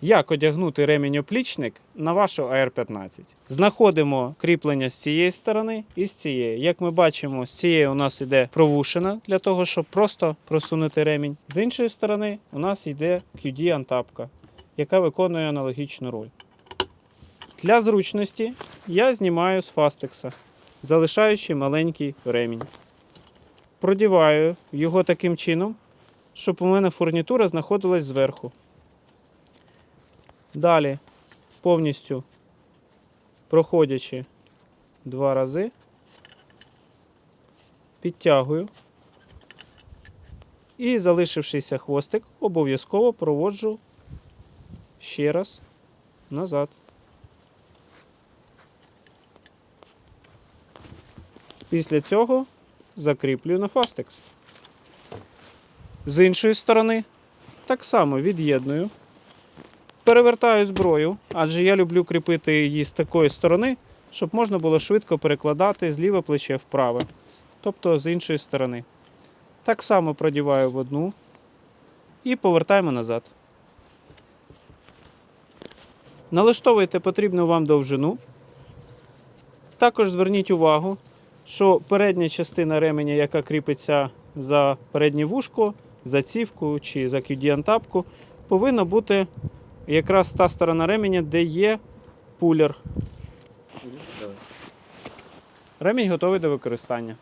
Як одягнути ремінь-оплічник на вашу AR-15? Знаходимо кріплення з цієї сторони і з цієї. Як ми бачимо, з цієї у нас йде провушена для того, щоб просто просунути ремінь. З іншої сторони у нас йде QD-антапка, яка виконує аналогічну роль. Для зручності я знімаю з фастекса, залишаючи маленький ремінь. Продіваю його таким чином, щоб у мене фурнітура знаходилась зверху. Далі, повністю проходячи два рази, підтягую і залишившийся хвостик обов'язково проводжу ще раз назад. Після цього закріплюю на фастекс. З іншої сторони так само від'єдную. Перевертаю зброю, адже я люблю кріпити її з такої сторони, щоб можна було швидко перекладати з ліве плече в праве, тобто з іншої сторони. Так само продіваю в одну і повертаємо назад. Налаштовуйте потрібну вам довжину. Також зверніть увагу, що передня частина ременя, яка кріпиться за переднє вушко, за цівку чи за QD-антапку, повинна бути якраз та сторона ременя, де є пулер. Ремінь готовий до використання.